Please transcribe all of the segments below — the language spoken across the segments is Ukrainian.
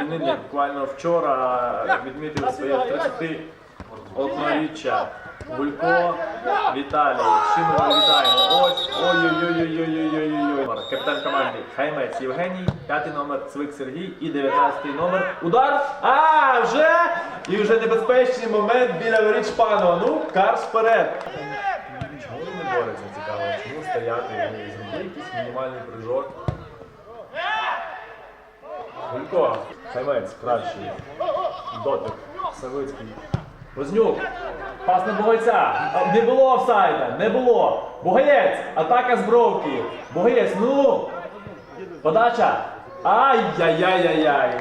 іменинник буквально вчора відмітив своє 31-річчя. Гулько Віталій. З ми його вітаємо? Ось ой-ой-ой-ой-ой-ой-ой-ой. Капітан команди Хаймець Євгеній, п'ятий номер Цвик Сергій і 19-й номер. Удар! А, вже! І вже небезпечний момент біля воріт Шпанова. Ну, Карс вперед. Чому не бореться, цікаво? Чому стояти? Вони зробили якийсь мінімальний прыжок. Гулько, Хаймець, кращий. Дотик, Савицький. Вознюк, пас на Бугайця. Не було офсайда, не було. Бугаєць, атака з бровки. Бугаєць, ну. Подача. Ай-яй-яй-яй-яй.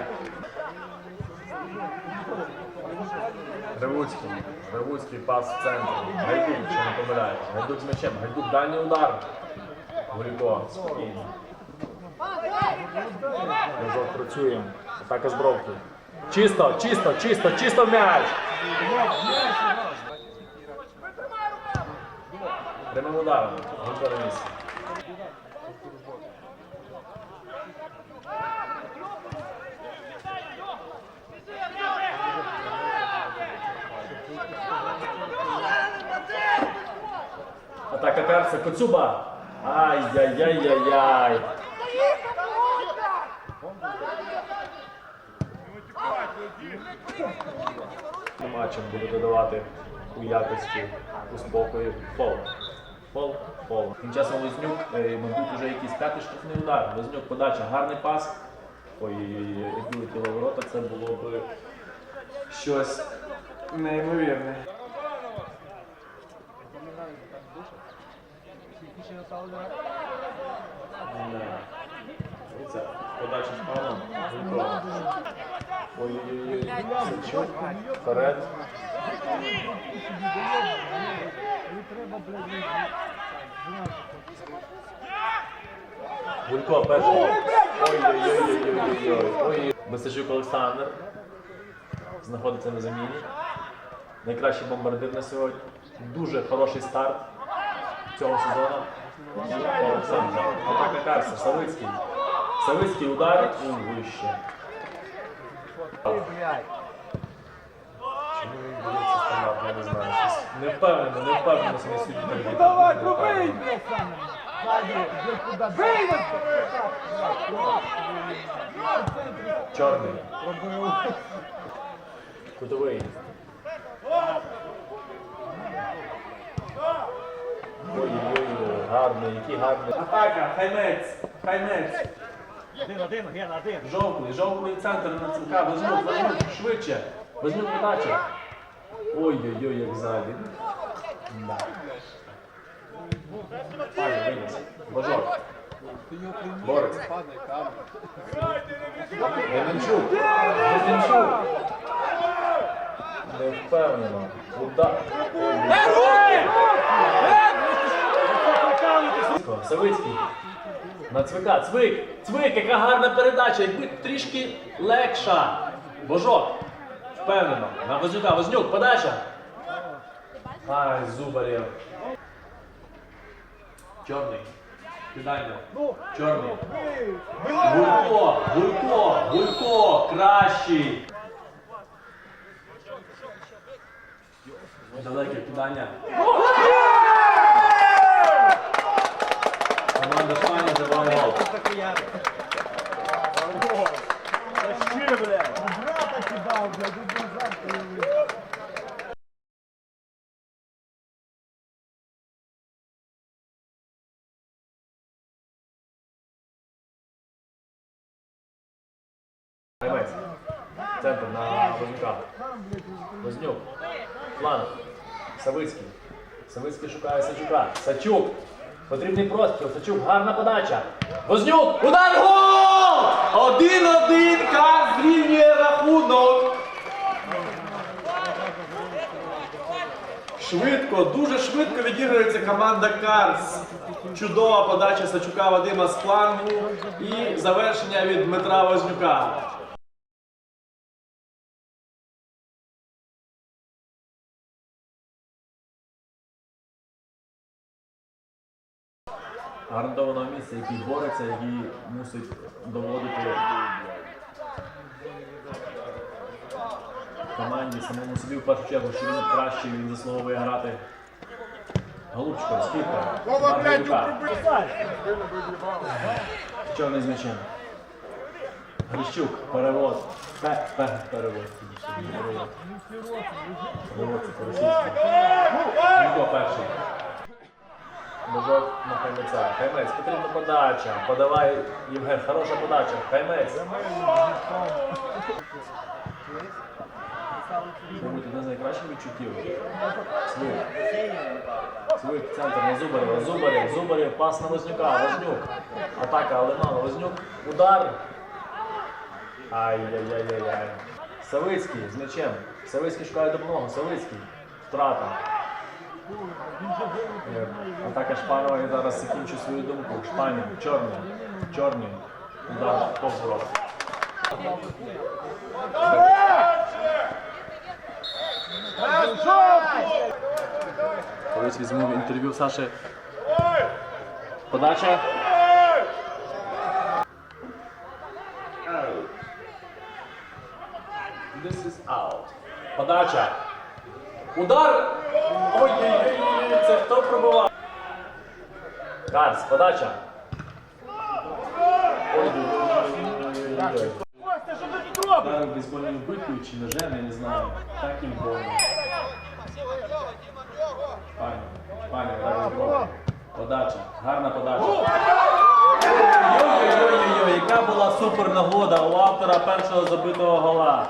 Ревуцький. Ревуцький пас в центр. Гайдук, що не помиляє. Гайдук з м'ячем. Гайдук дальній удар. Гулько, спокійно. Ми працюємо. Атака з бровки. Чисто, чисто, чисто, чисто м'яч. Прямим ударом. На місці. Атака Карса, Коцюба. Ай-яй-яй-яй-яй. Матчем буде додавати у якості, у спокою фол. Фол, фол. Тим часом Вознюк, е, мабуть, вже якийсь п'ятий штрафний удар. Вознюк подача, гарний пас. Ой, якби летіло в ворота, це було б щось неймовірне. Це подача з паном. Ой-ой-ой. Вперед. Гулько перший. Ой-ой-ой-ой-ой-ой. Мисачук Олександр. Знаходиться на заміні. Найкращий бомбардир на сьогодні. Дуже хороший старт цього сезону. Олександр. Атака Карса. Савицький. Савицький удар вище. Чому він боїться стандарт, я не впевнено, не впевнено самі судді. Давай, пробий! Чорний. Кутовий. Ой-ой-ой, гарний, який гарний. Атака, хаймець, хаймець. Один, один, ген, один. Жовтий, жовтий центр на цілка, Вознюк, Вознюк, швидше. Вознюк подача. Ой-ой-ой, як ззаді. Да. Пані, виніс. Божок. Борець. Деменчук. Деменчук. Не впевнено. Удар. Савицький. На цвика. Цвик. Цвик, яка гарна передача. Якби трішки легша. Божок. Впевнено. На Вознюка. Вознюк, подача. Ай, Зубарєв. Чорний. Кидаймо. Чорний. Гулько, Гулько, Гулько, кращий. Далеке кидання. Команда Ще, блядь, один завтра. Гаймець. Центр на Вознюка. Вознюк. Фланг. Савицький. Савицький шукає Сачука. Сачук. Потрібний простріл. Сачук. Гарна подача. Вознюк. Удар гол! Один-один. Каз зрівнює рахунок. Швидко, дуже швидко відіграється команда Карс. Чудова подача Сачука Вадима з флангу і завершення від Дмитра Вознюка. Гарантованого місця, який бореться, який мусить доводити Команді самому собі в першу чергу, що він кращий, він заслуговує грати. Вова, блядь, Чорний з м'ячем. Грищук, перевод. Пе, пе, перевод. Перевод. Перевод це по-російськи. Ніко перший. Божок на Хаймеця. Хаймець, потрібна подача. Подавай, Євген, хороша подача. Хаймець. Мабуть, одне з найкращих відчуттів. Свик, центр на Зубарєва. Зубарєв, Зубарєв, пас на Вознюка. Вознюк. Атака Алимана. Вознюк. Удар. Ай-яй-яй-яй-яй. Савицький з м'ячем. Савицький шукає допомогу. Савицький. Втрата. Jer ataka Španova je da rasekinče svoju domku, Španji, črni, črni, da to zelo. Poveć izmo intervju Saše. Podača. This is out. Podača. Udar Ой-ой-ой, це хто пробував? Карс, подача. Костя, що ти тут робиш? Удар бейсбольною биткою чи ножем, я не знаю. Так і больно. Пані, пані, бейсболом. Подача, гарна подача. Ой-ой-ой, яка була супер нагода у автора першого забитого гола.